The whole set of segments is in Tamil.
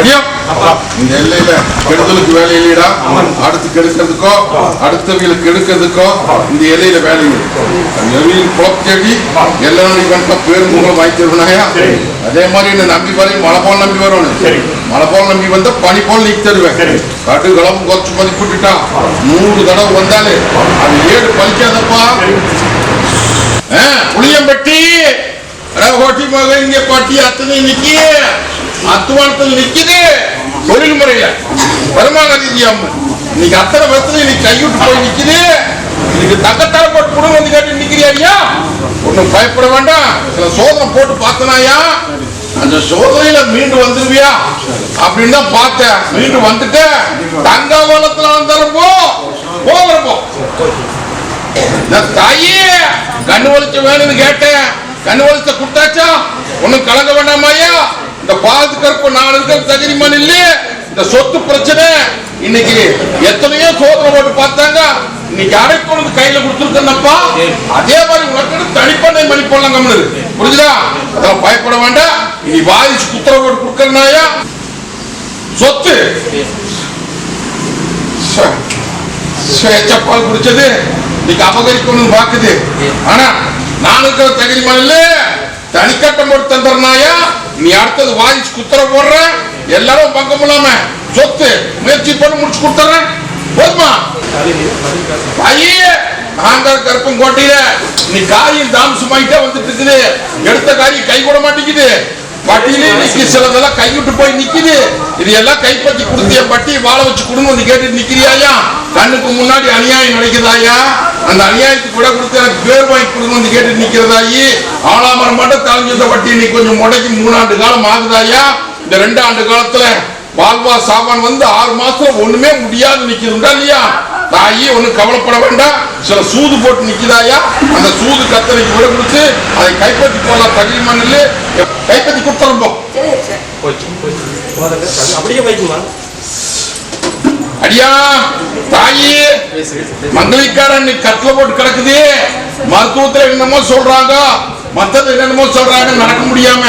அடியோ இந்த எல்லையில கெடுதலுக்கு வேலை இல்லையடா. அடுத்து கெடுக்கிறதுக்கோ அடுத்தவங்களுக்கு கெடுக்கிறதுக்கோ இந்த எல்லையில வேலை இல்லை. குளத்தேடி எல்லாரும் கண்ட பேர் முகம் வாய்த்திருவனாயா அதே மாதிரி என்ன நம்பி வரை மழை போல் நம்பி வரணும். மழை போல் நம்பி வந்தா பனி போல் நீக்கி தருவேன் கடு கலப்பு குறைச்சு மதிப்பிட்டுட்டா நூறு தடவை வந்தாலே அது ஏடு பலிக்காதப்பா புளியம்பட்டி. ரகோட்டி மக இங்க பட்டி அத்தனை நிக்கி அத்துவானத்தில் நிக்குது. தொழில் முறையில. வருமான ரீதியாம இன்னைக்கு அத்தனை வருஷத்துல இன்னைக்கு கைவிட்டு போய் நிக்குது. இன்னைக்கு தங்கத்தார போட்டு குடும்பம் வந்து கேட்டு நிக்கிறியா ஒண்ணும் பயப்பட வேண்டாம். சில சோதனை போட்டு பார்த்தனாயா? அந்த சோதனையில மீண்டு வந்துருவியா? அப்படின்னு தான் பார்த்தேன். மீண்டு வந்துட்டு தங்க வளத்துல வந்தரப்போ போகிறப்போ தாயே கண்ணு வலிச்ச வேணும்னு கேட்டேன். கண்ணு வலிச்ச கொடுத்தாச்சா? ஒன்னும் கலங்க வேண்டாமாயா இந்த பாதுகாப்பு நாடுகள் நான் இருக்கிற இல்லையே இந்த சொத்து பிரச்சனை. இன்னைக்கு எத்தனையோ சோதனை போட்டு பார்த்தாங்க. இன்னைக்கு அரைக்கு கொண்டு கையில கொடுத்துருக்கேன்னப்பா. அதே மாதிரி உனக்கு தனிப்பண்ணை மணி போடலாம் கம்னு புரிஞ்சுதா? அதான் பயப்பட வேண்டாம். இனி வாரிசு குத்தர போட்டு கொடுக்கறனாயா? சொத்து. ச- குடிச்சது. இன்னைக்கு அபகரிக்கணும்னு பாக்குது ஆனா நான் இருக்கிற தகுதி மண்ணில் தனிக்கட்டம் போட்டு தந்துடுறனாயா? நீ அடுத்தது வாரிசு குத்துற போடுற? எல்லாரும் பக்கம் இல்லாம சொத்து முயற்சி பண்ணி முடிச்சு கொடுத்துறேன். போதுமா? ஐயே நாங்க கருப்பம் கோட்டையில நீ காரியம் தாமசமாயிட்டே வந்துட்டு இருக்குது. எடுத்த காரியம் கை கூட மாட்டேங்குது. பட்டியிலே இன்னைக்கு சிலதெல்லாம் கைவிட்டு போய் நிக்குது. இது எல்லாம் கைப்பற்றி கொடுத்திய பட்டி வாழ வச்சு கொடுங்க வந்து கேட்டு நிக்கிறியாயா? கண்ணுக்கு முன்னாடி அநியாயம் நடக்குதாயா? அந்த அநியாயத்துக்கு கூட கொடுத்து எனக்கு பேர் வாங்கி கொடுன்னு வந்து கேட்டு நிக்கிறதாயி ஆளாமரம் மட்டும் தலைஞ்சிருந்த பட்டி இன்னைக்கு கொஞ்சம் முடக்கி மூணாண்டு காலம் ஆகுதாயா? இந்த ரெண்டு ஆண்டு காலத்துல வாழ்வா சாமான் வந்து ஆறு மாசத்துல ஒண்ணுமே முடியாது நிக்கிறதுண்டா இல்லையா? தாயி ஒன்றும் கவலைப்பட வேண்டாம். சில சூது போட்டு நிக்குதாயா? அந்த சூது கத்தனைக்கு விட கொடுத்து அதை கைப்பற்றி போடலாம் தகுதி மண்ணில் கைப்பற்றி கொடுத்துறோம் போச்சு அப்படியே வைக்குமா அடியா தாயி மங்களிக்காரன் கட்டில போட்டு கிடக்குது. மருத்துவத்துல என்னமோ சொல்றாங்க மத்தது என்னென்னமோ சொல்றாங்க நடக்க முடியாம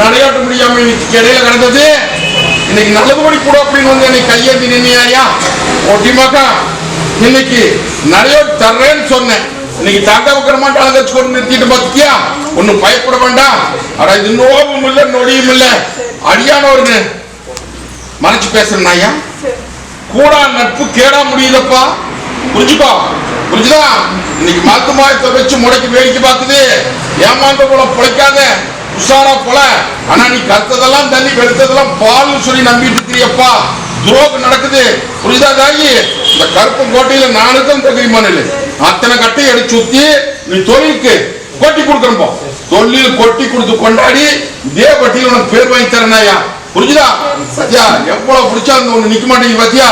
நடையாட்ட முடியாம இன்னைக்கு இடையில கிடந்தது. இன்னைக்கு நல்லபடி கூட அப்படின்னு வந்து என்னை கையேந்தி நின்னையா ஒட்டிமாக்கா இன்னைக்கு நடையோட்டு தர்றேன்னு சொன்னேன். இன்னைக்கு தாங்க வைக்கிற மாட்டேன் அழைச்சு கொண்டு நிறுத்திட்டு பார்த்தியா? ஒன்னும் பயப்பட வேண்டாம். ஆனா இது நோவும் இல்ல நொடியும் இல்ல. அடியானவருங்க. மறைச்சு பேசுறேன் ஐயா கூடா நட்பு கேடா முடியுதப்பா? புரிஞ்சுப்பா புரிஞ்சுதா? இன்னைக்கு மாத்து மாயத்தை வச்சு முடக்கி வேடிக்கை பார்க்குது. ஏமாந்த போல பிழைக்காத உஷாரா போல. ஆனா நீ கத்ததெல்லாம் தண்ணி வெளுத்ததெல்லாம் பால்னு சொல்லி நம்பிட்டு இருக்கிறியப்பா. துரோகம் நடக்குது. புரியுதா தாயி? இந்த கருப்பு கோட்டையில நானுக்கும் தகுதிமானில் அத்தனை கட்டை எடுத்து சுத்தி நீ தொழிலுக்கு கொட்டி கொடுக்கணும் தொழில் கொட்டி கொடுத்து கொண்டாடி இதே வட்டியில் உனக்கு பேர் வாங்கி தரேனாயா புரிஞ்சுதா? சத்யா எவ்வளவு பிடிச்சா அந்த ஒண்ணு நிக்க மாட்டேங்குது பாத்தியா?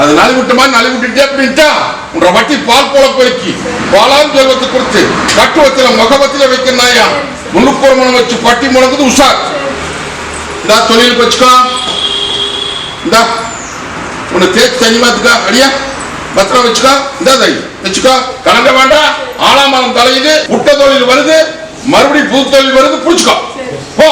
அது நலி விட்ட மாதிரி நலி விட்டுட்டே அப்படின்ட்டா உன்ற வட்டி பால் போல பெருக்கி பாலான் செல்வத்தை கொடுத்து கட்டுவத்தில முகபத்தில வைக்கிறாயா முன்னுப்புறமணம் வச்சு பட்டி முழங்குது உஷார். இதா தொழிலுக்கு வச்சுக்கோ. இந்தா உன்னை தேய்ச்சி பார்த்துக்கா அடியா? பத்திரம் வச்சுக்கோ இந்த தை வச்சுக்கோ. கலங்க வேண்டாம். ஆலாமரம் தலையுது முட்டை தொழில் வருது மறுபடியும் புது தொழில் வருது பிடிச்சிக்கோ. போ.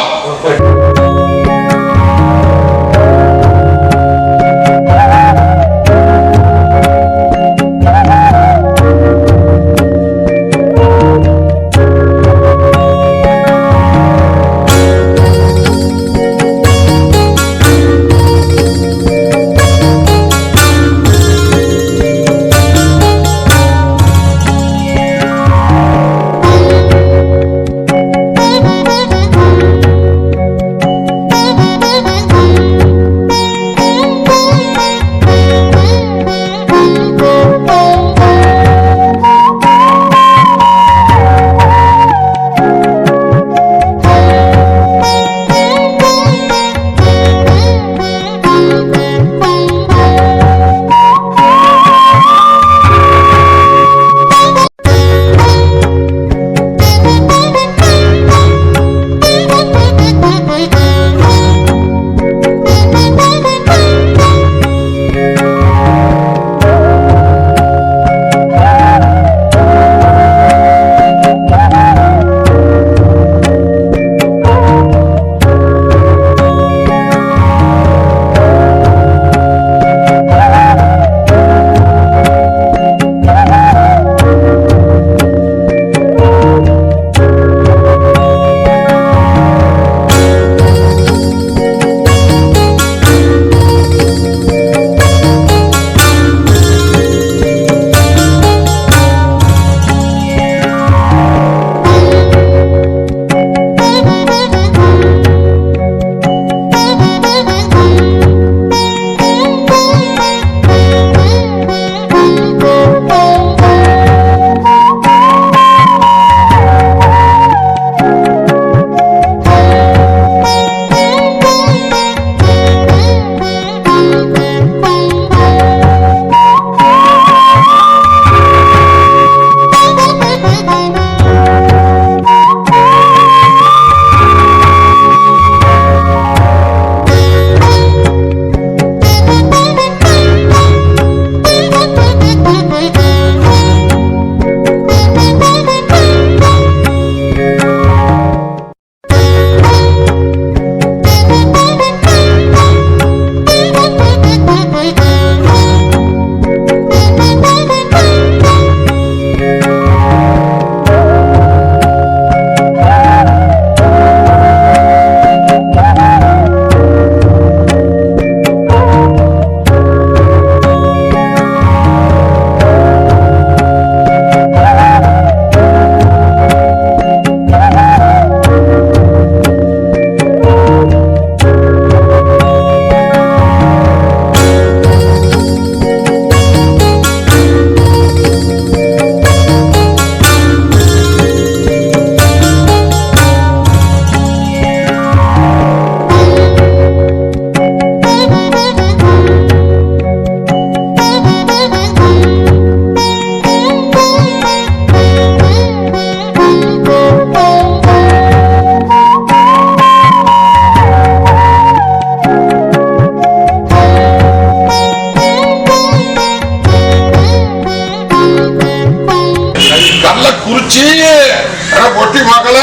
பொட்டி மகள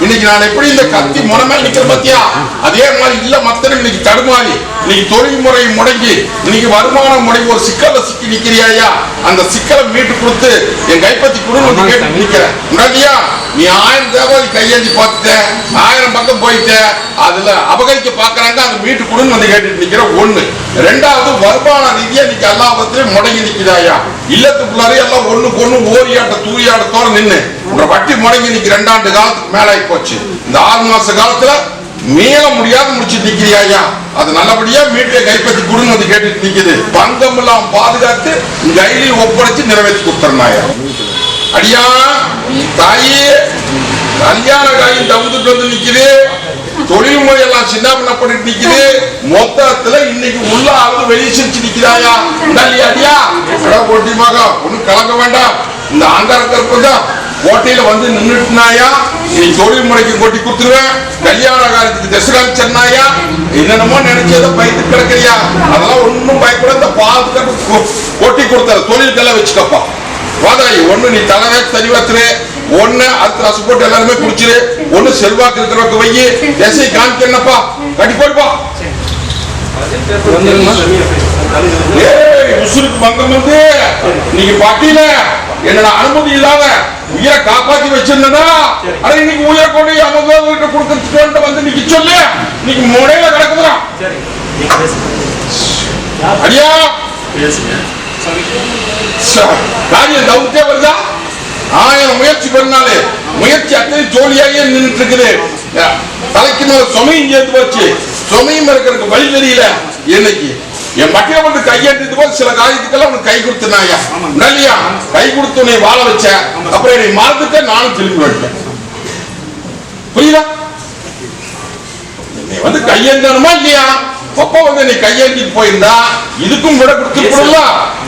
இன்னைக்கு நான் எப்படி இந்த கத்தி முனமே நிக்கிறேன் பாத்தியா? அதே மாதிரி இல்ல மத்தன இன்னைக்கு தடுமாறி இன்னைக்கு தொழில் முறை முடங்கி இன்னைக்கு வருமானம் முடங்கி ஒரு சிக்கல்ல சிக்கி நிக்கிறியா அந்த சிக்கலை மீட்டு கொடுத்து என் கைப்பத்தி வந்து கேட்டு நிக்கிறேன். முன்னாடியா நீ ஆயிரம் தேவாதி கையேந்தி பார்த்துட்ட ஆயிரம் பக்கம் போயிட்ட அதுல அபகரிக்க பாக்குறாங்க அதை மீட்டு கொடுன்னு வந்து கேட்டுட்டு நிக்கிற ஒண்ணு. ரெண்டாவது வருமான ரீதியா இன்னைக்கு எல்லா பத்திலையும் முடங்கி நிக்கிறாயா இல்லத்துக்குள்ளாரே எல்லாம் ஒண்ணுக்கு ஒண்ணு ஓரியாட்ட தூரியாட்டத்தோட நின்று உங்க வட்டி முடங்கி நிக்கு ரெண்டாண்டு காலத்துக்கு மேல ஆகி போச்சு. இந்த ஆறு மாச காலத்துல மீள முடியாத முடிச்சு நிக்கிறியா அது நல்லபடியா மீட்டை கைப்பற்றி கொடுன்னு வந்து கேட்டுட்டு நிக்குது. பங்கம் எல்லாம் பாதுகாத்து உங்க ஒப்படைச்சு நிறைவேற்றி கொடுத்துருந்தாயா அடியா தாயி கல்யாண காயும் தவிர்த்துட்டு வந்து நிக்குது. தொழில் முறையெல்லாம் சின்ன பண்ணிட்டு நிக்குது. மொத்தத்துல இன்னைக்கு உள்ள ஆளு வெளியே சிரிச்சு நிக்கிறாயா இல்லையா அடியா அட போட்டி மகா ஒண்ணும் கலங்க வேண்டாம். இந்த ஆங்கார கற்பதான் கோட்டையில வந்து நின்றுட்டுனாயா நீ தொழில் முறைக்கு கொட்டி கொடுத்துருவேன். கல்யாண காலத்துக்கு தசகால் சென்னாயா? என்னென்னமோ நினைச்சதை பயந்து கிடக்குறியா? அதெல்லாம் ஒன்றும் பயப்பட இந்த பாதுகாப்பு கொட்டி கொடுத்தாரு தொழிலுக்கெல்லாம் வச்சுக்கப்பா. வாதாயி ஒண்ணு நீ தலைவே சரிவாத்துரு ஒண்ணு அடுத்த ரசம் போட்டு எல்லாருமே குடிச்சிரு. ஒண்ணு செல்வாக்கு இருக்கிறவங்க வையி. திசை காமிக்கணுப்பா கட்டி ஏய் உசுருக்கு பங்கம் வந்து. நீங்க பாட்டியில என்னோட அனுமதி இல்லாம உயிரை காப்பாத்தி வச்சிருந்தா அட இன்னைக்கு உயிரை கொண்டு வீட்டு கொடுத்துட்டு வந்து இன்னைக்கு சொல்லு. நீங்க பேசுங்க. அடியா. பேசுங்க. காரியம் தவிர்த்தே வருதா? ஆயிரம் முயற்சி பண்ணாலே முயற்சி அத்தனை ஜோலியாகவே நின்றுட்டு இருக்குது தலைக்கு மேல சுமையும் சேர்த்து போச்சு. சுமையும் இருக்கிறதுக்கு வழி தெரியல. இன்னைக்கு என் பட்டியல வந்து கையெழுத்து போது சில காரியத்துக்கெல்லாம் உனக்கு கை கொடுத்தனாயா இல்லையா கை கொடுத்து உன்னை வாழ வச்ச. அப்புறம் என்னை மறந்துட்ட நானும் திரும்பி வந்துட்டேன். புரியுதா? நீ வந்து கையேந்தணுமா இல்லையா? அப்பா வந்து நீ கையேந்திட்டு போயிருந்தா இதுக்கும் விட கொடுத்துருக்கணும்ல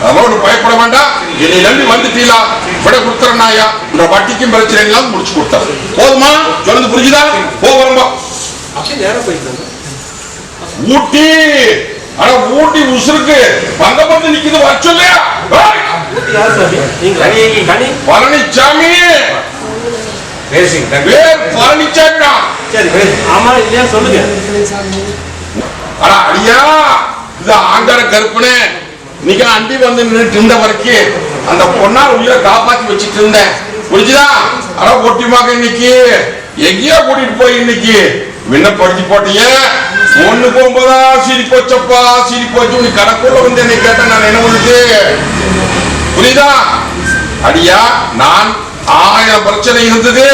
அதெல்லாம் பயப்பட வேண்டாம். என்னை நம்பி வந்துட்டீங்களா? விட கொடுத்துறனாயா? இந்த வட்டிக்கும் பிரச்சனை இல்லாம முடிச்சு கொடுத்தாரு போதுமா? சொல்லுது புரிஞ்சுதா? போ வரும்பா. அப்படியே நேரம் போயிட்டு ஊட்டி. ஆனா ஊட்டி உசுருக்கு. வந்த வந்து நிக்குது வர சொல்லியா? பழனிச்சாமி. பேசுங்க பேர் பழனிச்சாமிடா. சரி ஆமா இல்லையா? சொல்லுங்க. அட அடியா! இது ஆங்கார கருப்புனே இன்னைக்கு அண்டி வந்து நின்றுட்டு இருந்த வரைக்கும் அந்த பொண்ணால் உயிரை காப்பாத்தி வச்சிட்டு இருந்தேன். புரிஞ்சுதா? அட ஒட்டிமாக இன்னைக்கு? எங்கேயோ கூட்டிட்டு போய் இன்னைக்கு. விண்ணப்படுத்தி போட்டியே. ஒண்ணு போகும்போதா சிரி போச்சப்பா சிரி போச்சு. உனக்கு கணக்குள்ள வந்து என்னை கேட்ட நான் என்ன பண்ணுது புரியுதா? அடியா நான் ஆயிரம் பிரச்சனை இருந்தது.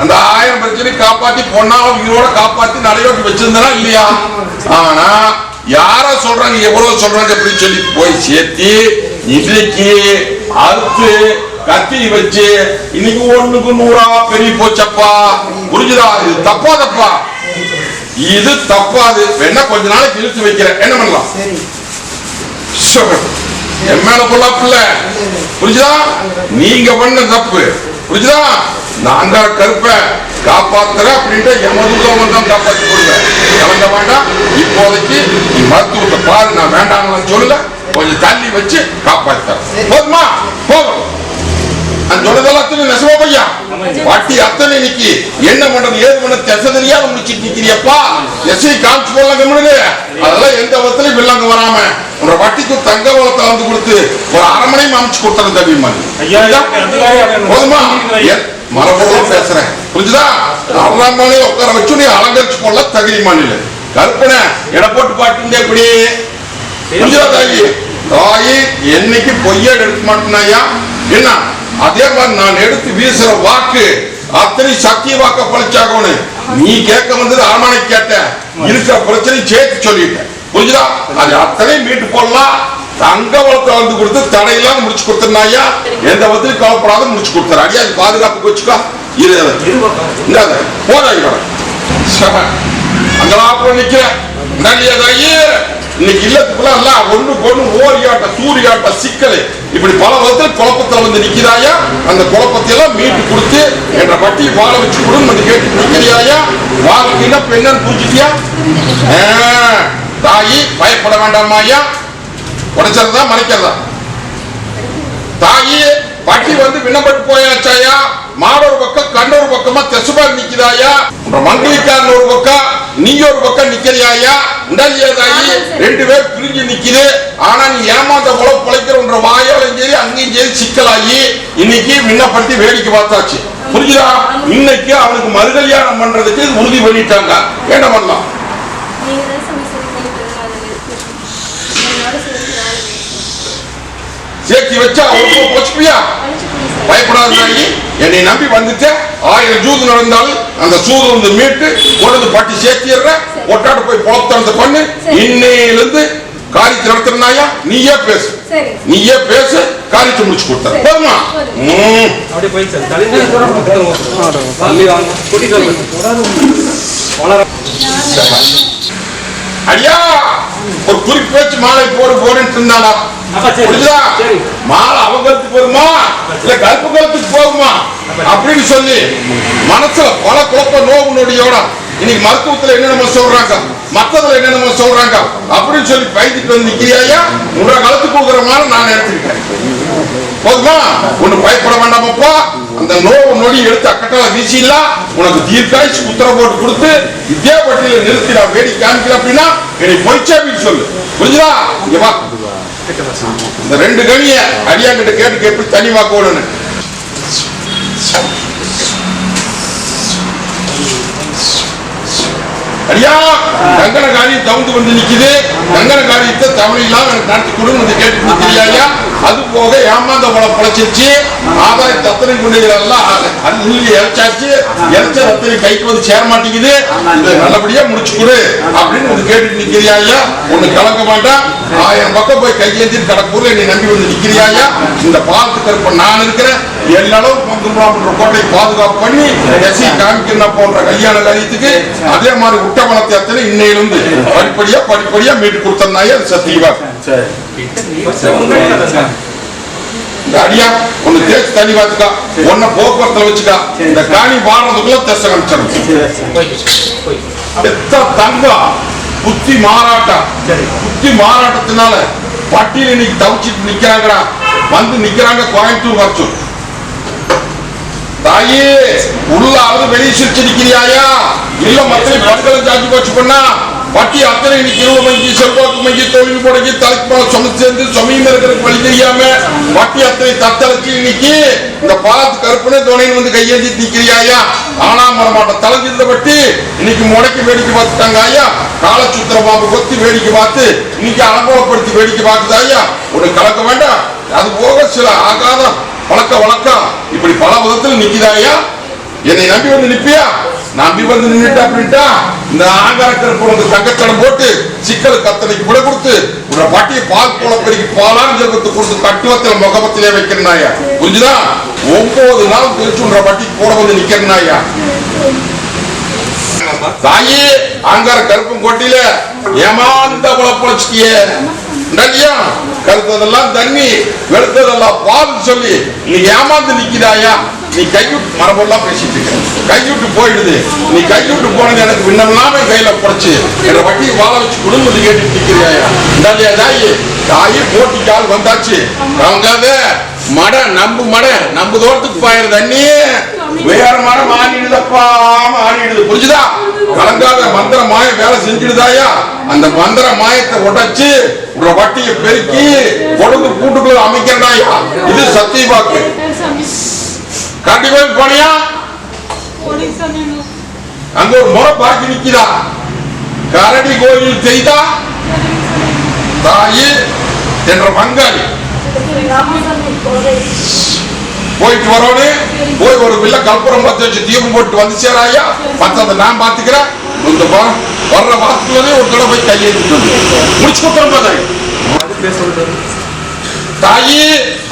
அந்த ஆயிரம் பிரச்சனை காப்பாத்தி பொண்ணால உயிரோட காப்பாத்தி நடையோட்டி வச்சிருந்தா இல்லையா? ஆனா யார சொல்றாங்க எவ்வளவு சொல்றாங்க அப்படின்னு சொல்லி போய் சேர்த்தி இன்னைக்கு அறுத்து கத்தி வச்சு இன்னைக்கு ஒண்ணுக்கு நூறா பெரிய போச்சப்பா. புரிஞ்சுதா? இது தப்பாதப்பா. இது தப்பாது. வேணா கொஞ்ச நாளைக்கு இழுத்து வைக்கிறேன். என்ன பண்ணலாம். என் மேல பொல்லாப்புல. புரிஞ்சுதா? நீங்க பண்ண தப்பு. புரிஞ்சுதா? நாங்க கருப்ப காப்பாத்துற அப்படின்ட்டு எமதுள்ளவங்க தான் காப்பாத்தி கொடுங்க கலங்க வேண்டாம். இப்போதைக்கு நீ மருத்துவத்தை பாரு நான் வேண்டாம்னு சொல்லல. கொஞ்சம் தள்ளி வச்சு காப்பாத்துறேன் போதுமா? போதும். நான் சொன்னதெல்லாத்தையும் நெசமா பையா? பாட்டி அத்தனை இன்னைக்கு என்ன பண்றது? ஏது பண்ண தெச தெரியாத முடிச்சிட்டு நிக்கிறியப்பா எஸ்ஐ காமிச்சு போடலாம் கம்முனு. அதெல்லாம் எந்த விதத்திலையும் வில்லங்க வராம. உங்க வட்டிக்கு தங்க வளத்தை வந்து கொடுத்து ஒரு அரை மணி அமைச்சு கொடுத்தறேன் தம்பிமா ஐயா, போதுமா? மரபோட பேசுறேன். புரிஞ்சுதா? மணி உட்கார வச்சு நீ அலங்கரிச்சு போடல தகுதி மாநில கற்பனை. எடை போட்டு பாட்டுங்க எப்படி புரிஞ்சுதா தாயி? தாயி என்னைக்கு பொய்யா எடுக்க மாட்டேனாயா என்ன? அதே மாதிரி நான் எடுத்து வீசுற வாக்கு அத்தனை சத்திய வாக்க பழிச்சாகணும். நீ கேட்க வந்தது அரமனை கேட்ட இருக்கிற பிரச்சனை சேர்த்து சொல்லிட்டேன். புரிஞ்சுதா? அது அத்தனையும் மீட்டு போடலாம். தங்க வளத்தை வந்து கொடுத்து தடையெல்லாம் முடிச்சு கொடுத்துருந்தாயா எந்த விதத்திலும் கவலைப்படாத முடிச்சு கொடுத்தாரு அடியா அது பாதுகாப்புக்கு வச்சுக்கோ. இரு இருபக்கம் இந்தாத போதாய் அங்கெல்லாம் நிக்கிற நல்லதாயி இன்னைக்கு இல்லத்துக்குள்ள எல்லாம் ஒண்ணு பொண்ணு ஓரியாட்ட சூரியாட்ட சிக்கல். இப்படி பல விதத்தில் குழப்பத்துல வந்து நிக்கிறாயா அந்த குழப்பத்தை எல்லாம் மீட்டு கொடுத்து என்ற பட்டி வாழ வச்சு கொடுன்னு வந்து கேட்டு நிக்கிறியாயா வாழ்க்கைன்னா பெண்ணன் பூச்சிட்டியா தாயி பயப்பட வேண்டாமா ஐயா. உடைச்சதா மறைக்கிறதா? தாயி பட்டி வந்து விண்ணப்பட்டு போயாச்சாயா மாடு ஒரு பக்கம் கண்ணு ஒரு பக்கமா தெசுபார் நிக்கிறாயா மங்கலிக்காரன் ஒரு பக்கம் நீ ஒரு பக்கம் நிக்கிறியாயா உண்டாலியாதாயி ரெண்டு பேர் பிரிஞ்சு நிக்குது. ஆனா நீ ஏமாந்த போல பிழைக்கிறன்ற வாயாலும் சரி அங்கேயும் சரி சிக்கலாகி இன்னைக்கு விண்ணப்படுத்தி வேடிக்கை பார்த்தாச்சு. புரியுதா இன்னைக்கு அவனுக்கு மறுகல்யாணம் பண்றதுக்கு உறுதி பண்ணிட்டாங்க. என்ன பண்ணலாம் நீங்க தான் சாமி சரி பண்ணி தரணும் அதை நிறுத்தி என்னோட சேர்த்து வேலை சேர்த்து வச்சா அவனுக்கு போச்சுப்பியா அழைச்சு போய் சார் பயப்படாத நாயி என்னை நம்பி வந்துட்டு ஆயிரம் ஜூது நடந்தாலும் அந்த சூது வந்து மீட்டு கொண்டு பட்டி சேர்த்திடுற ஒட்டாட்டு போய் புலத்தனத்தை பண்ணு இன்னையிலிருந்து காரியத்தை நடத்துறாயா நீயே பேசு. நீயே பேசு காரியத்தை முடிச்சு கொடுத்த. போதுமா? ஐயா ஒரு குறிப்பு வச்சு மாலை போடு போடுன்னு இருந்தானா. புரியுதா. மாலை அவங்களுக்கு போகுமா இல்ல கருப்பு கழுத்துக்கு போகுமா? அப்படின்னு சொல்லி மனசுல பல குழப்ப நோவு நொடியோட இன்னைக்கு மருத்துவத்துல என்னென்னமோ சொல்றாங்க? மத்ததுல என்னென்னமோ சொல்றாங்க? அப்படின்னு சொல்லி பயந்துட்டு வந்து நிக்கிறியா உன்ற கழுத்துக்கு கொடுக்குற மாதிரி நான் எடுத்துக்கிட்டேன் போதுமா? ஒண்ணு பயப்பட வேண்டாமப்பா அந்த நோவு நொடி எடுத்து அக்கட்டால வீசிடலாம் உனக்கு தீர்க்காய்ச்சி உத்தரவு போட்டு கொடுத்து இதே வட்டியில நிறுத்தி நான் வேடி காமிக்கல அப்படின்னா என்னை பொய்ச்சாமின்னு சொல்லு. புரிஞ்சுதா? இங்க வா. இந்த ரெண்டு கனிய அடியாங்கிட்ட கேட்டு எப்படி தனி வாக்க அடியா கங்கன காரியம் தவுந்து வந்து நிக்குது. கங்கன காரியத்தை தமிழ் இல்லாம எனக்கு நடத்தி கொடுன்னு வந்து கேட்டு நிக்கிறியா அது போக ஏமாந்த பழம் பழச்சிருச்சு. ஆதாய தத்தனை குண்டிகள் எல்லாம் அள்ளி இறைச்சாச்சு. இறைச்ச ரத்தனை கைக்கு வந்து சேர மாட்டேங்குது. இதை நல்லபடியா முடிச்சு கொடு. அப்படின்னு வந்து கேட்டு நிக்கிறியா ஒண்ணு கலங்க வேண்டாம் ஆயிரம் பக்கம் போய் கையேந்தி கடக்கூர்ல என்னை நம்பி வந்து நிக்கிறியா இந்த பாலத்து கருப்ப நான் இருக்கிறேன். எல்லாரும் பங்குன்ற கோட்டை பாதுகாப்பு பண்ணி எஸ்சி காமிக்கிற போன்ற கல்யாண காரியத்துக்கு அதே மாதிரி உட்டமனத்தை அத்தனை இன்னையிலிருந்து படிப்படியா படிப்படியா மீட்டு கொடுத்தனாயே அது சத்தியவா இந்த அடியா தேய்ச்சி தண்ணி பார்த்துக்கா. ஒன்ன போக்குவரத்துல வச்சுக்கா. இந்த காணி வாடுறதுக்குள்ள தெச காமிச்சிடும் தங்கம் புத்தி மாறாட்டம் புத்தி மாறாட்டத்தினால பட்டியல் இன்னைக்கு தவிச்சிட்டு நிக்கிறாங்கடா. வந்து நிக்கிறாங்க கோயம்புத்தூர் வரச்சும். தாயே உள்ளாவது வெளியே சிரிச்சு நிக்கிறியாயா? இல்ல மத்திய பட்களை ஜாக்கி போச்சு பண்ணா? மத்திய அத்தனை இன்னைக்கு இருபது செல்வாக்கு மணிக்கு தொழில் முடங்கி தலைக்கு மேல சேர்ந்து சமீபர்களுக்கு வழி தெரியாம மத்திய அத்தனை தத்தளிச்சு இன்னைக்கு இந்த பாலத்து கருப்புனே துணைன்னு வந்து கையேந்தி நிற்கிறியாயா ஆனா மரமாட்ட தலைஞ்சிருந்த பட்டி இன்னைக்கு முடக்கி வேடிக்கை பார்த்துட்டாங்க ஐயா. காலச்சுத்திர பாபு பாம்பு கொத்தி வேடிக்கை பார்த்து இன்னைக்கு அனுபவப்படுத்தி வேடிக்கை பார்க்குது ஐயா? உனக்கு கலக்க வேண்டாம். அது போக சில ஆகாத பழக்க வழக்கம் இப்படி பல விதத்தில் நிக்குதாயா என்னை நம்பி வந்து நிற்பியா நம்பி வந்து நின்றுட்டா அப்படின்ட்டா இந்த ஆங்காரக்கர் போனது தங்கத்தனம் போட்டு சிக்கல் கத்தனைக்கு விட கொடுத்து உன்னை பாட்டியை பால் போல பெருக்கி பாலான் ஜெபத்தை கொடுத்து தட்டுவத்தில் முகபத்திலே வைக்கிறனாயா புரிஞ்சுதா? ஒன்பது நாள் கழிச்சு உன்ற பாட்டி போட வந்து நிக்கிறனாயா தாயி அங்கார கருப்பும் கொட்டில ஏமாந்த குழப்பச்சிட்டியே இல்லையா கருத்ததெல்லாம் தண்ணி வெளுத்ததெல்லாம் பால் சொல்லி நீ ஏமாந்து நிக்கிறாயா நீ கைவிட்டு மரபெல்லாம் பேசிட்டு இருக்க. கைவிட்டு போயிடுது. நீ கைவிட்டு போனது எனக்கு விண்ணம்லாமே கையில புடைச்சு. என்ற வட்டி வாழ வச்சு குடும்பத்தை கேட்டு நிக்கிறியாயா? இல்லையா தாயி தாயி போட்டிக்கால் வந்தாச்சு. அவங்க மட நம்பு மட. நம்பு தோட்டத்துக்கு பாயிரு தண்ணி. மரம் மாறிடுதப்பா மாறிடுது. புரிஞ்சுதா? கலங்காத மந்திர மாய வேலை செஞ்சிடுதாயா? அந்த மந்திர மாயத்தை உடைச்சு ஒரு வட்டியை பெருக்கி கொடுத்து கூட்டுக்குள்ள அமைக்கிறதாயா இது சத்திய வாக்கு. சாமி காட்டி கோயில் போனியா? அங்க ஒரு முறை பாக்கி நிக்குதா கரடி கோயில் செய்தா? தாயி என்ற பங்காளி. போயிட்டு வரோன்னு போய் ஒரு வில்ல கற்பூரம் பத்து வச்சு தீபம் போட்டு வந்து சேராயா மத்தத நான் பாத்துக்கிறேன் இந்த படம் வர்ற வாரத்துலவே ஒரு தடவை போய் கையெழுத்து முடிச்சு கொடுத்துரும் பாத்தாய் தாயி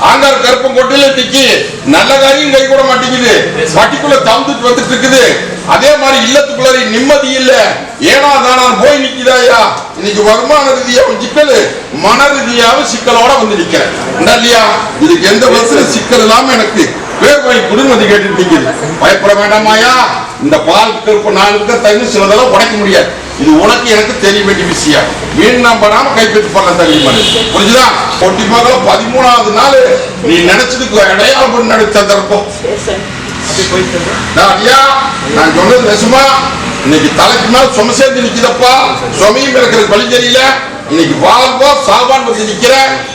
ஆங்கார கருப்பம் கொட்டில நிக்கி நல்ல காரியம் கை கூட மாட்டேங்குது. வட்டிக்குள்ள தவுந்துட்டு வந்துட்டு இருக்குது. அதே மாதிரி இல்லத்துக்குள்ள நிம்மதி இல்ல. ஏனா தானா போய் நிக்கிறாயா இன்னைக்கு வருமான ரீதியாவும் சிக்கல் மன ரீதியாவும் சிக்கலோட வந்து நிக்கிறேன். இல்லையா? இதுக்கு எந்த விதத்துல சிக்கல் இல்லாம எனக்கு பேர் குடும்பத்தை கேட்டுட்டு பயப்பட வேண்டாமாயா இந்த பால் கருப்பு நான் இருக்க தண்ணி சிலதெல்லாம் உடைக்க முடியாது. இது உனக்கு எனக்கு தெரிய வேண்டிய விஷயம். மீன் நம்படாம கைப்பற்றி பண்ண தள்ளி புரிஞ்சுதா? பொட்டி மகள பதிமூணாவது நாள் நீ நினைச்சதுக்கு இடையாளம் பண்ணி நடத்த நான் ஐயா நான் சொன்னது நெசமா இன்னைக்கு தலைக்கு மேல சும சேர்ந்து நிக்குதப்பா சுமையும் இருக்கிறதுக்கு வழி தெரியல. இன்னைக்கு வாழ்வா சாவான் வந்து நிக்கிற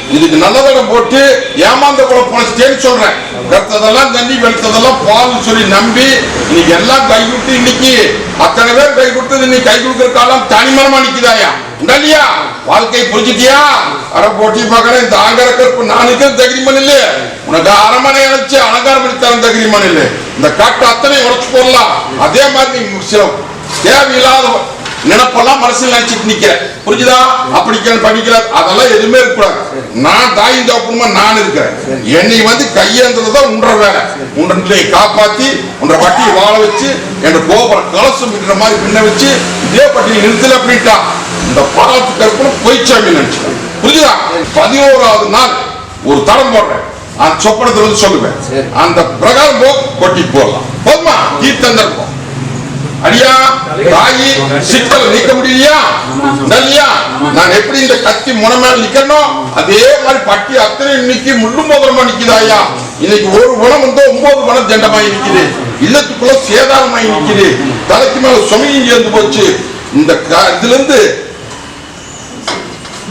இதுக்கு நல்லதடம் போட்டு ஏமாந்த கூட போனேன்னு சொல்றேன். கத்ததெல்லாம் தண்ணி வெளுத்ததெல்லாம் பால் சொல்லி நம்பி இன்னைக்கு எல்லாம் கை கொடுத்து இன்னைக்கு அத்தனை பேர் கை கொடுத்தது இன்னைக்கு கை கொடுக்குற காலம் தனிமரமா நிக்குதாயா? உண்டல்லையா? வாழ்க்கை புரிஞ்சுட்டியா அட போட்டி பார்க்கறேன் இந்த ஆங்கர கருப்பு நானுக்கு தகிரிமன் இல்ல உனக்கு அரமனை அழைச்சு அலங்காரம் பண்ணி தரம் தகிரிமன் இல்ல இந்த காட்டு அத்தனை உழைச்சு போடலாம். அதே மாதிரி சில தேவையில்லாத நினைப்பெல்லாம் மனசுல நினைச்சிட்டு நிக்கிற. புரிஞ்சுதா? அப்படிக்கிற படிக்கிற அதெல்லாம் எதுவுமே இருக்கக்கூடாது. நான் தாயின் தோப்பணுமா நான் இருக்கிறேன். என்னை வந்து கையேந்திரது தான் உன்ற வேலை. உன்னை காப்பாத்தி உன்ற வட்டியை வாழ வச்சு என் கோபுர கலசம் விடுற மாதிரி பின்ன வச்சு இதே பட்டியை நிறுத்தல அப்படின்ட்டா. இந்த பாலத்து கருப்புன்னு பொய்ச்சாமி நினைச்சு புரியுதா பதினோராவது நாள் ஒரு தடம் போடுறேன். சொப்பனத்துல வந்து சொல்லுவேன். அந்த பிரகாரம் கொட்டி போடலாம். போதுமா தீர்த்தந்தர்ப்பம் அடியா தாயி சிக்கல் நீக்க முடியலையா? இல்லையா நான் எப்படி இந்த கத்தி முனை மேல நிக்கணும் அதே மாதிரி பட்டி அத்தனை இன்னைக்கு முள்ளு மோதிரமா நிக்குதாயா இன்னைக்கு ஒரு குணம் வந்து ஒன்பது குணம் தண்டமாய் நிக்குது. இல்லத்துக்குள்ள சேதாரமாயி நிக்குது. தலைக்கு மேல சுமையும் சேர்ந்து போச்சு. இந்த க- இதுல இருந்து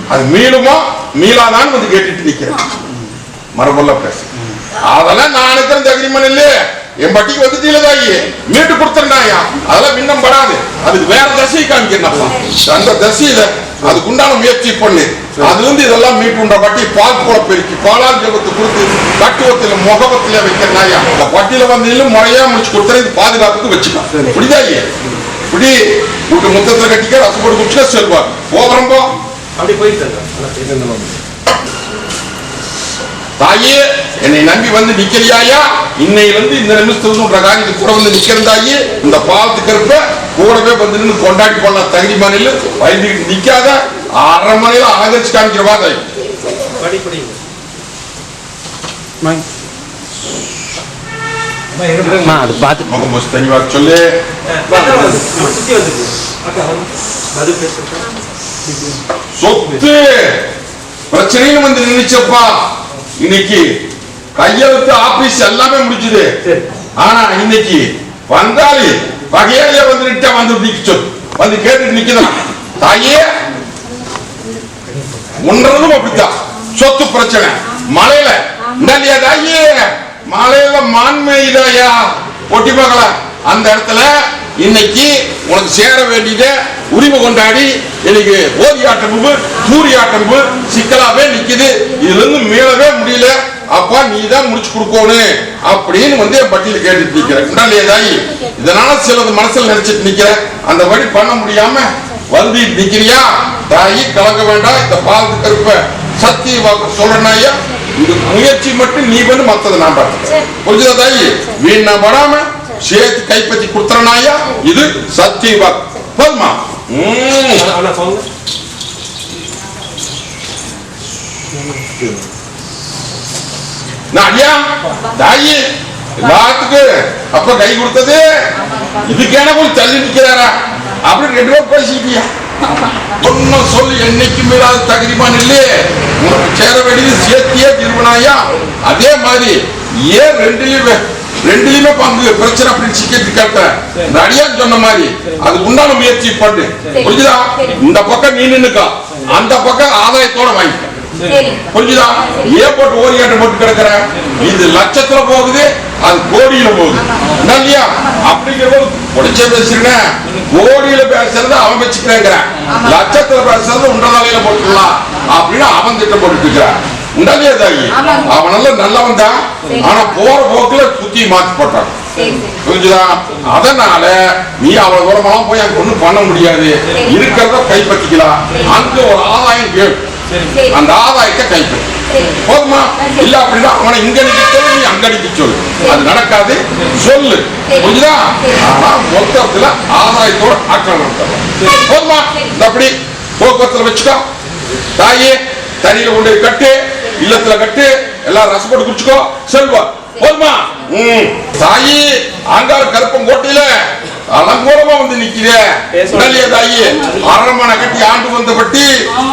அது மீளுமா மீளாதான்னு வந்து கேட்டுட்டு நிக்கிறேன். மரபுள்ள பேச அதெல்லாம் நான் இருக்கிற அக்ரிமெண்ட் இல்லையே. என் பட்டிக்கு வந்துட்டீங்கள தாயி மீட்டு கொடுத்துருந்தாயா? அதெல்லாம் மின்னம் படாது. அதுக்கு வேற தசையை காமிக்கிறேன் அந்த தசையில அதுக்கு உண்டான முயற்சி பண்ணு. அதுல இருந்து இதெல்லாம் மீட்டு உண்ட பட்டி பால் போல பெருக்கி பாலால் ஜபத்து கொடுத்து கட்டுவத்துல முகவத்துல வைக்கிற நாயா இந்த பட்டியில வந்து முறையா முடிச்சு கொடுத்துற இது பாதுகாப்புக்கு வச்சுக்கலாம் புரியுதாயே இப்படி வீட்டு முத்தத்துல கட்டிக்க ரசப்போடு குடிச்சுக்க செல்வார் போகிறோம்போ அப்படியே போயிட்டு தாயே என்னை நம்பி வந்து நிக்கிறியாயா இன்னையில இருந்து இந்த நிமிஷத்துல காரியத்து கூட வந்து நிக்கிறந்தாயி இந்த பாலத்து கருப்ப கூடவே வந்து நின்று கொண்டாடி கொள்ளலாம் தகுதி மாநில வயது நிக்காத அரை மணியில அது பார்த்து முகம் போச்சு தெளிவா சொல்லு. சுத்தி பிரச்சனைன்னு வந்து நின்னுச்சப்பா. இன்னைக்கு கையெழுத்து ஆபீஸ் எல்லாமே முடிச்சுது சரி. ஆனா இன்னைக்கு வந்தாலி வகையில வந்து நிட்ட வந்து வந்து கேட்டு நிக்குதான். தாயே உன்றதும் அப்படித்தான். சொத்து பிரச்சனை. மலையில இந்தாலியா தாயே? மலையில மான்மேயிதாயா ஒட்டி பார்க்கல அந்த இடத்துல இன்னைக்கு உனக்கு சேர வேண்டியதை உரிமை கொண்டாடி இன்னைக்கு ஓதி ஆட்டம்பு சூரிய ஆட்டம்பு சிக்கலாவே நிக்குது. இதுல இருந்து மீளவே முடியல. அப்பா நீ தான் முடிச்சு கொடுக்கணும் அப்படின்னு வந்து என் பட்டியல கேட்டுட்டு நிக்கிறேன். தாயி இதனால சிலது மனசுல நினைச்சிட்டு நிக்கிற. அந்த வழி பண்ண முடியாம வந்து நிக்கிறியா? தாயி கலங்க வேண்டாம். இந்த பாலத்து கருப்ப சக்தி வாக்கு சொல்றனாயா இது முயற்சி மட்டும் நீ பண்ணு மத்தது நான் பார்த்துக்கிறேன். புரிஞ்சுதா தாயி? வீணா படாம சேர்த்து கைப்பற்றி கொடுத்துறனாயா? இது சத்திய வாக்கு போதுமா தாயி எல்லாத்துக்கு அப்ப கை கொடுத்தது. இதுக்கேன போய் தள்ளி நிக்கிறாரா? அப்படின்னு ரெண்டு பேரும் பேசிக்கிட்டியா? ஒன்னும் சொல்லி என்னைக்கு மீறாத தகுதிமான் இல்லையே. உனக்கு சேர வேண்டியது சேர்த்தியே திருவனாயா அதே மாதிரி ஏன் ரெண்டுலயுமே ரெண்டுலயுமே பங்கு பிரச்சனை அப்படின்னு சிக்கிட்டு கேட்டேன் நடியான்னு சொன்ன மாதிரி அதுக்கு உண்டான முயற்சி பண்ணு. புரிஞ்சுதா? இந்த பக்கம் நீ நின்னுக்கா. அந்த பக்கம் ஆதாயத்தோட சரி. புரிஞ்சுதா? ஏன் போட்டு ஓரியாட்டம் போட்டு கிடக்குற? இது லட்சத்துல போகுது அது கோடியில போகுது. இல்லையா? அப்படிங்கிற போது உடைச்சே பேசுறேன் கோடியில பேசுறது அவன் வச்சுக்கிறேங்கிறான் லட்சத்துல பேசுறது உண்ட தலையில போட்டுக்கலாம் அப்படின்னு அவன் திட்டம் போட்டுட்டு இருக்கிறான். உண்டாலியா தாயி ஆமாங்க. அவன் நல்ல நல்லவன் தான். ஆனா போற போக்குல சுத்தி மாத்தி போட்டான். புரிஞ்சுதா? அதனால நீ அவ்வளவு தூரமெல்லாம் போய் அங்க ஒண்ணும் பண்ண முடியாது. இருக்கிறத கைப்பற்றிக்கலாம். அங்க ஒரு ஆதாயம் கேள். சரி. அந்த ஆதாயத்தை கைப்பற்று. போதுமா? இல்ல அப்படின்னா அவனை இங்க நிக்க சொல்லு நீ அங்க நிக்க சொல்லு. அது நடக்காது. சொல்லு. புரியுதா ஆனா மொத்தத்துல ஆதாயத்தோட ஆக்கிரமணம். போதுமா? அப்படி போக்குவரத்துல வச்சுக்கோ. தாயே தண்ணியில கொண்டு கட்டு. இல்லத்துல கட்டு எல்லாம் ரசப்பட்டு குடிச்சுக்கோ. செல்வா போதுமா? தாயி ஆங்கார கருப்பம் கோட்டையில அலங்கோலமா வந்து நிக்கிறே. நல்லியா தாயி அரண்மனை கட்டி ஆண்டு வந்த பட்டி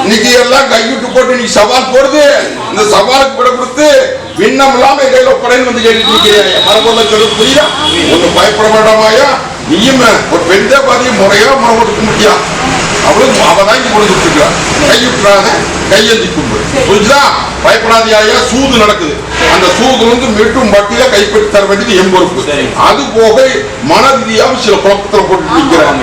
இன்னைக்கு எல்லாம் கைவிட்டு போட்டு நீ சவால் போடுது. இந்த சவாலுக்கு விட கொடுத்து விண்ணம் இல்லாம என் கையில ஒப்படைன்னு வந்து கேட்டுட்டு நிக்கிறியா மரபொருளை சொல்லுது புரியுதா? ஒண்ணு பயப்பட வேண்டாமாயா நீயும் ஒரு பெண்ணே பாதி முறையா முறை கொடுக்க முடியும் அவளும் அவதான் இங்க கொடுத்துட்டு இருக்கா கை விட்டுறாத கையெழுதி கும்பு. புரிஞ்சுதா? பயப்படாதியாயா? சூது நடக்குது. அந்த சூது வந்து மீட்டும் வட்டியில கைப்பற்றி தர வேண்டியது என் பொறுப்பு. அது போக மன ரீதியாகவும் சில குழப்பத்துல போட்டு நிற்கிறேன்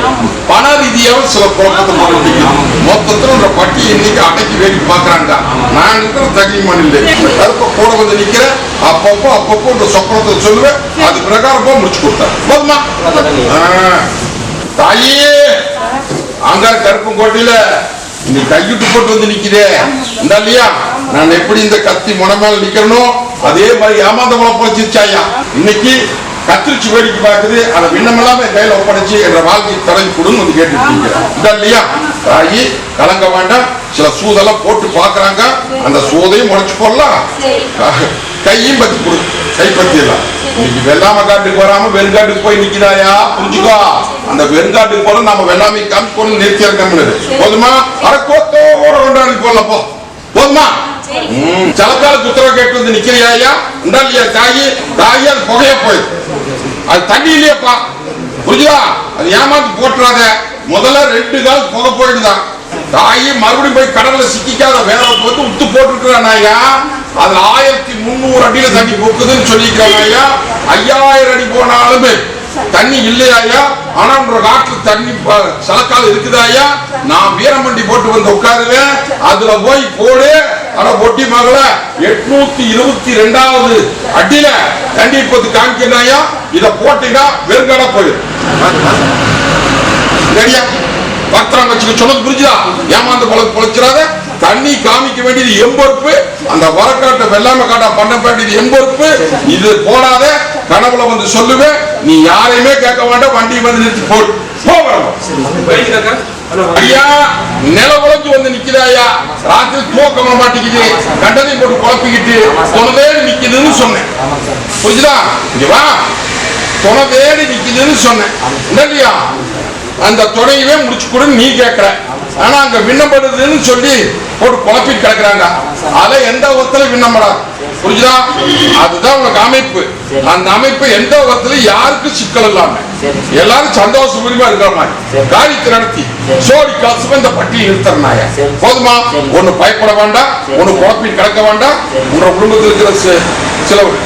பண ரீதியாகவும் சில குழப்பத்தை போட்டு நிற்கிறேன் மொத்தத்துல இந்த பட்டி இன்னைக்கு அடக்கி வேடிக்கை பாக்குறாங்க நான் இருக்கிற தகுதிமான் இல்லை கருப்பை கூட வந்து நிக்கிறேன் அப்பப்போ அப்பப்போ இந்த சொப்பனத்தை சொல்லுவேன். அது பிரகாரமா முடிச்சு கொடுத்தேன் போதுமா. தாயே! அங்கார கருப்பு கோட்டையில நீ கையிட்டு போட்டு வந்து நிக்கிறே இந்த இல்லையா? நான் எப்படி இந்த கத்தி முனை மேல நிக்கிறனோ அதே மாதிரி ஏமாந்த மலை பொழைச்சிருச்சாயா இன்னைக்கு கத்திரிச்சு வேடிக்கை பார்க்குது. அதை விண்ணமெல்லாம் என் கையில ஒப்படைச்சு என்ற வாழ்க்கை தடவி கொடுன்னு வந்து கேட்டுருக்கீங்க இந்த இல்லையா? தாயி கலங்க வேண்டாம். சில சூதெல்லாம் போட்டு பாக்குறாங்க அந்த சூதையும் முளைச்சு போடலாம். கையும் பத்தி கொடு. கை பத்தி எல்லாம் இன்னைக்கு வெள்ளாம காட்டுக்கு வராம வெறுங்காட்டுக்கு போய் நிக்கிறாயா புரிஞ்சுக்கோ. அந்த வெறுங்காட்டுக்கு போல நம்ம வெள்ளாமை காமிக்கணும் நிறுத்தி இருக்கணும் போதுமா? அரை கோத்தோட கொண்டாடி போடலாம் போ. போதுமா? சலத்தால ம், கேட்டு வந்து நிக்கிறியா ஐயா? இல்லையா தாயி தாயி அது புகைய போயிடுது அது தண்ணி இல்லையாப்பா புரிஞ்சுதா? அது ஏமாத்து போட்டுறாத. முதல்ல ரெண்டு கால் புகை போயிடுதான் தாயி மறுபடியும் போய் கடல்ல சிக்கிக்காத வேலை போட்டு உத்து போட்டுருக்கிறானாயா அது ஆயிரத்தி முந்நூறு அடியில தண்ணி போக்குதுன்னு சொல்லிக்கிறானாயா ஐயாயிரம் அடி போனாலுமே தண்ணி இல்லையாயா ஆனா உன்ற காட்டுல தண்ணி சலக்கால் இருக்குதாயா நான் வீரமண்டி போட்டு வந்து உட்காருவேன் அதுல போய் போடு. அட பொட்டி மகள எட்நூத்தி இருபத்தி ரெண்டாவது அடியில தண்ணி போத்து காமிக்கிறாயா இத போட்டீங்கன்னா வெறுங்கடா போயிடும். ரெடியா பத்திரம் வச்சுக்க சொன்னது புரிஞ்சுதா? ஏமாந்து பொழ பொழைச்சிடாத. தண்ணி காமிக்க வேண்டியது எம்பொறுப்பு அந்த வரக்காட்டை வெள்ளாம காட்டா பண்ண வேண்டியது எம்பொறுப்பு இது போடாத. கனவுல வந்து சொல்லுவேன் நீ யாரையுமே கேட்க வேண்டாம் வண்டி வந்து நிறுத்தி போடு. போகிறோம் ஐயா நில உழைச்சு வந்து நிக்கிறாயா ராத்திரி தூக்கம் மாட்டேங்குது. கண்டதை போட்டு குழப்பிக்கிட்டு தொலைவேடு நிக்குதுன்னு சொன்னேன். புரிஞ்சுதா? இங்க வா. தொலைவேடு நிக்குதுன்னு சொன்னேன். இல்லையா அந்த துணையவே முடிச்சு கொடுன்னு நீ கேட்கற. ஆனா அங்க விண்ணப்படுதுன்னு சொல்லி போட்டு குழப்பி கிடக்குறாங்க. அத எந்த ஒருத்தல விண்ணப்படா? புரிஞ்சுதா? அதுதான் உனக்கு அமைப்பு. அந்த அமைப்பு எந்த ஒருத்தல யாருக்கும் சிக்கல் இல்லாம? எல்லாரும் சந்தோஷமா இருக்கிற மாதிரி. காரியத்தை நடத்தி. சோடி காசு இந்த பட்டியல் நிறுத்தறனாய போதுமா? ஒண்ணு பயப்பட வேண்டாம். ஒண்ணு குழப்பி கிடக்க வேண்டாம். உங்க குடும்பத்தில் இருக்கிற சிலவர்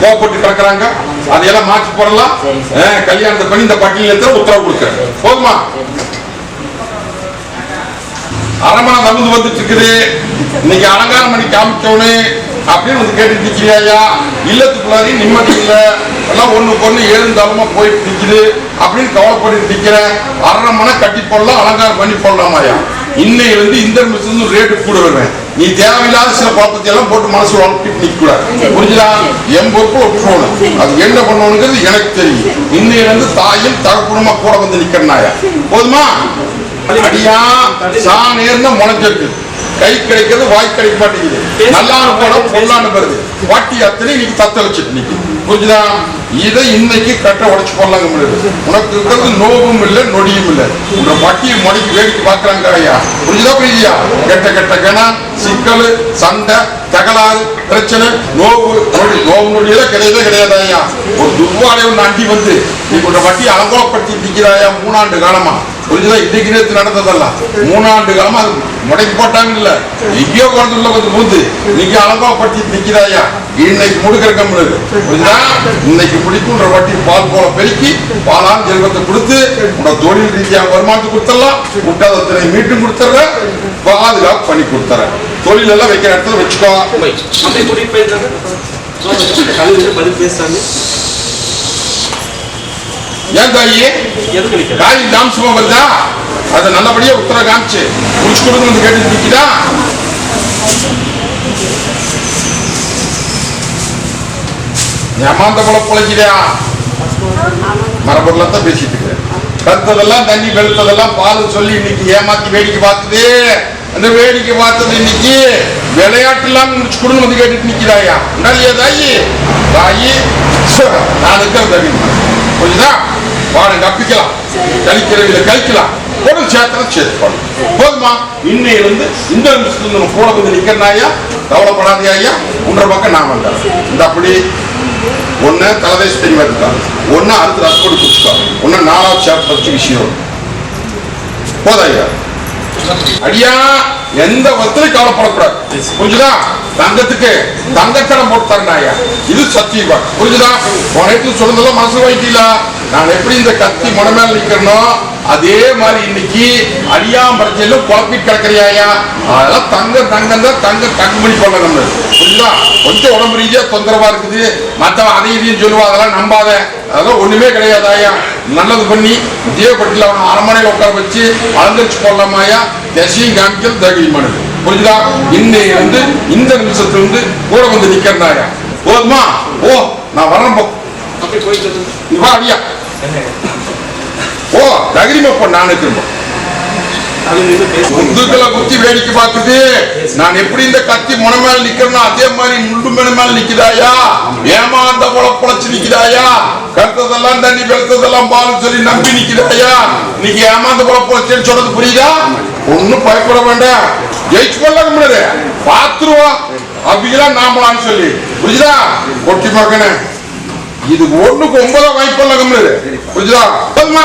கோவப்பட்டு கிடக்குறாங்க. அதையெல்லாம் மாற்றி போடலாம். கல்யாணத்தை பண்ணி இந்த பட்டியல் நிறுத்த உத்தரவு கொடுக்குறேன். போதுமா? அரமனை நகர்ந்து வந்துட்டு இருக்குது இன்னைக்கு அலங்காரம் பண்ணி காமிச்சோன்னு அப்படின்னு வந்து கேட்டு நிக்கிறியா இல்லத்துக்குள்ளாரையும் நிம்மதி இல்லை. எல்லாம் ஒண்ணு பொண்ணு ஏழுந்தாலுமா போயிட்டு நிற்குது அப்படின்னு கவலைப்பட்டு நிக்கிறேன் அரமனை கட்டி போடலாம் அலங்காரம் பண்ணி போடலாமாயா இன்னைக்கு இருந்து இந்த மிஷன் ரேட்டு கூட வருவேன் நீ தேவையில்லாத சில குழப்பத்தை எல்லாம் போட்டு மனசு வளர்த்துட்டு நிற்க கூடாது. புரிஞ்சுதா? என் பொறுப்பு ஒப்புக்கணும் அது என்ன பண்ணணுங்கிறது எனக்கு தெரியும். இன்னையில இருந்து தாயும் தகப்பனுமா கூட வந்து நிக்கிறனாயா போதுமா? அடியா சா நேர்ந்த முளைஞ்சிருக்கு. கை கிடைக்கிறது வாய் கிடைக்க மாட்டேங்குது. நல்லான படம் பொல்லான்னு வருது வாட்டி அத்தனை இன்னைக்கு தத்த வச்சுட்டு நிக்கு புரிஞ்சுதா? இதை இன்னைக்கு கட்ட உடைச்சு போடலாங்க முடியாது உனக்கு இருக்கிறது நோவும் இல்லை நொடியும் இல்லை. உங்க பட்டியை முடக்கி வேடிக்கை பார்க்கறாங்க ஐயா. புரிஞ்சுதா புரியுதியா? கெட்ட கெட்ட கணா சிக்கல் சண்டை தகராறு பிரச்சனை நோவு நொடி கிடையவே கிடையாது ஐயா ஒரு துர்வாடை ஒன்று அண்டி வந்து நீ கொஞ்சம் வட்டி அலங்கோலப்படுத்தி நிற்கிறாயா மூணாண்டு காலமா? புரிஞ்சுதா? இன்னைக்கு நேற்று நடந்ததல்ல. மூணாண்டு காலமா அது முடக்கி போட்டாங்கல்ல எங்கேயோ குழந்தைல வந்து பூந்து நீங்க அலங்கோலப்படுத்தி நிற்கிறாயா இன்னைக்கு முடுக்கிற கம்மல் புரிஞ்சுதா? இன்னைக்கு முடிக்குன்ற வட்டி பால் போல பெருக்கி பாலான் செல்வத்தை கொடுத்து உன்னோட தொழில் ரீதியாக வருமானத்தை கொடுத்துடலாம். விட்டாதத்தினை மீட்டும் கொடுத்துட்ற பாதுகாப்பு பண்ணி கொடுத்துறேன். தொழில் எல்லாம் வைக்கிற இடத்துல வச்சுக்கோ. பதில் பேசுறாங்க ஏன் தாயி எதுக்கு நிக்கிறேன் வருதா? அதை நல்லபடியா உத்தர காமிச்சு. முடிச்சு கொடுங்க வந்து கேட்டு ஏமாந்த போல பொழைக்கிறியா மரபொருளை தான் பேசிட்டு இருக்கிறேன் கருத்ததெல்லாம் தண்ணி வெளுத்ததெல்லாம் பால் சொல்லி இன்னைக்கு ஏமாத்தி வேடிக்கை பார்க்குது. அந்த வேடிக்கை பார்த்தது இன்னைக்கு விளையாட்டுலாம் முடிச்சு கொடுன்னு வந்து கேட்டுட்டு நிக்கிறாயா? இல்லையா தாயி தாயி சு, நான் இருக்கிற தெரியுமா புரியுதா வாடகை கப்பிக்கலாம் கழிக்கிறவில கழிக்கலாம். பொருள் சேர்த்தன சேர்த்து போதுமா? இன்னையிலிருந்து இந்த நிமிஷத்துல நம்ம கூட வந்து நிக்கிறனாயா? கவலைப்படாதே ஐயா. உன்ற பக்கம் நான் வந்தேன். இந்த அப்படி ஒண்ணு தலதேச தெரியுமா இருக்கான் ஒண்ணு அடுத்து ரசப்படி குடிச்சுக்கோ ஒன்று நாலாவது சேர்த்து வச்சு விஷயம். போதா ஐயா. அடியா எந்த விதத்திலையும் கவலைப்படக்கூடாது. புரிஞ்சுதா? தங்கத்துக்கு தங்கக்கடம் போட்டு ஐயா இது சத்தியமா புரிஞ்சுதா? உனக்கு சொன்னதெல்லாம் மனசு வைக்கல நான் எப்படி இந்த கத்தி முனை மேல நிக்கிறனோ அதே மாதிரி இன்னைக்கு அடியாம்பரத்திலும் குழப்பிட்டு கிடக்குறியாயா அதெல்லாம் தங்க தங்கம் தான் தங்க தங்கமணி கொள்ள நம்ம. புரிஞ்சுதா கொஞ்சம் உடம்பு ரீதியா தொந்தரவா இருக்குது. மத்தவன் அதை இதையும் சொல்லுவா அதெல்லாம் நம்பாத. அதெல்லாம் ஒண்ணுமே கிடையாது ஐயா நல்லது பண்ணி விஜயப்பட்டியில் அவனை அரண்மனையில் உட்கார வச்சு அலங்கரிச்சு கொள்ளமாயா தசையும் காமிக்கல் தைரியமானது புரிஞ்சுதா? இன்னைக்கு வந்து இந்த நிமிஷத்துல இருந்து கூட வந்து நிக்கிறனாயா போதுமா? ஓ நான் வரேன் போ. அப்படி போயிட்டு வா அடியா. ஓ தைரியமா போ நான் போ. குத்தி வேடிக்கை பார்க்குது. நான் எப்படி இந்த கத்தி முனை மேல நிக்கிறேனோ அதே மாதிரி முள்ளு மேல மேல நிக்குதாயா? ஏமாந்த போல புழைச்சு நிக்குதாயா? கருத்ததெல்லாம் தண்ணி வெளுத்ததெல்லாம் பால் சொல்லி நம்பி நிக்குதாயா? இன்னைக்கு ஏமாந்த போல புழைச்சேன்னு சொன்னது புரியுதா? ஒண்ணும் பயப்பட வேண்டாம். ஜெயிச்சு கொள்ள முடியாது பாத்துருவோம் அப்படிலாம் நாமளான்னு சொல்லி. புரியுதா? கொட்டி மகனே இது ஒண்ணுக்கு ஒன்பதா வாய்ப்பு முடியாது புரியுதா போதுமா